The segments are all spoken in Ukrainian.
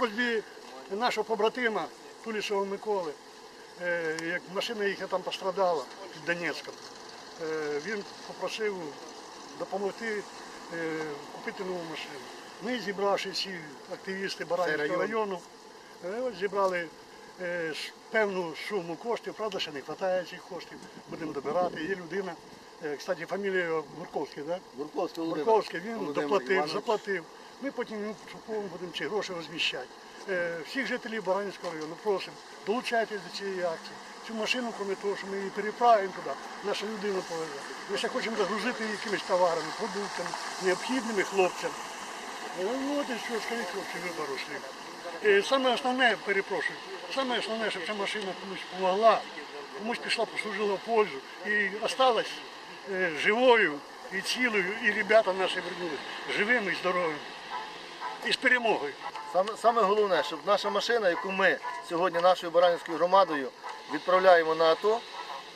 просьбі нашого побратима Тулішого Миколи, е, як машина їхня там пострадала під Донецьком, е, він попросив допомогти е, купити нову машину. Ми, зібравши всі активісти Баранівського району, от зібрали певну суму коштів, правда, ще не вистачає цих коштів, будемо добирати. Є людина, е, кстати, фамілія його? Бурковський Володимир. Бурковський, він Володимир доплатив, Іванович. заплатив. Ми потім йому будемо ці гроші розміщати. Е, Всіх жителів Баранівського району просимо, долучайтесь до цієї акції. Цю машину, крім того, що ми її переправимо туди, наша людина повезе. Ми ще хочемо загрузити її якимись товарами, продуктами, необхідними хлопцям. Ну, от і що, скажіть, хлопці, ви дорослі. Е, Саме основне, перепрошую, саме основне, щоб ця машина комусь допомогла, комусь пішла, послужила в пользу і осталась живою і цілою, і ребята наші вернулись живими і здоровими. І з перемогою. Саме, саме головне, щоб наша машина, яку ми сьогодні нашою Баранівською громадою відправляємо на АТО,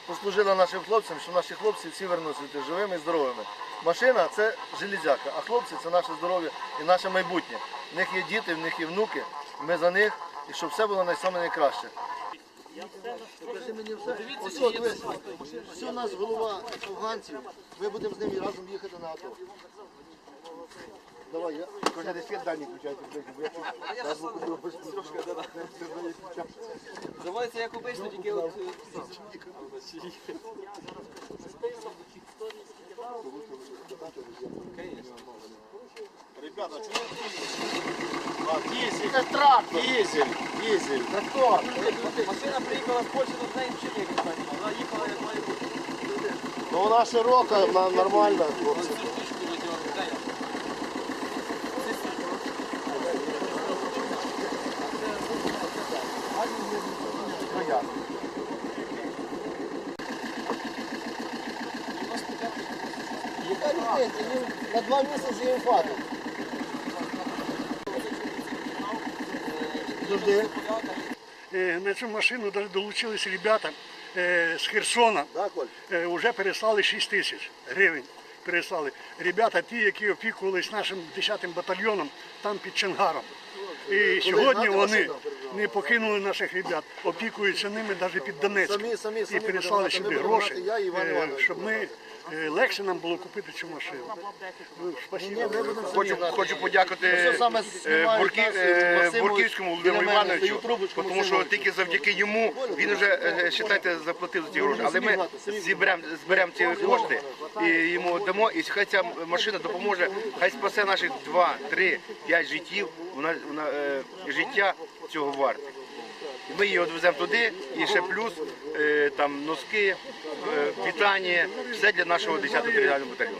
послужила нашим хлопцям, щоб наші хлопці всі вернулися живими і здоровими. Машина це железяка, а хлопці це наше здоров'я і наше майбутнє. В них є діти, в них є внуки, ми за них, і щоб все було найкраще. Покажи мені все. Ось от, все у нас голова афганців. Ми будемо з ними разом їхати на АТО. Давай, я. Коля, десь світ дальній включайте, бо я тут назву купив без трошки, Називається як обично, тільки от Це трактор. Дізель, дізель, трактор. машина приїхала з Польщі, тут неї взагалі не знаю. Вона їхала як має. Ну вона широка, вона нормальна. Яка різниця? На два місяці їм хватить. Завжди. Е, На цю машину дол- долучились ребята е, з Херсона. Так, Е, Вже переслали 6 тисяч гривень. Переслали. Ребята, ті, які опікувалися нашим 10-м батальйоном там під Чангаром. І сьогодні вони. Не покинули наших ребят, опікуються ними навіть під самі, і самі переслали сюди будемо гроші, е, щоб ми е, легше нам було купити цю машину. Ну, самі Хочу, хочу подякувати Ну, е, Бурківському Володимиру Івановичу, тому що тільки завдяки йому він вже, вважайте, заплатив за ці гроші. Але ми самі зберемо ці кошти і йому дамо, і хай ця машина допоможе, хай спасе наших 2, 3, 5 життів, вона, вона, життя цього варті. Ми її відвеземо туди, і ще плюс е, там носки, е, питання, все для нашого 10-го територіального батальйону.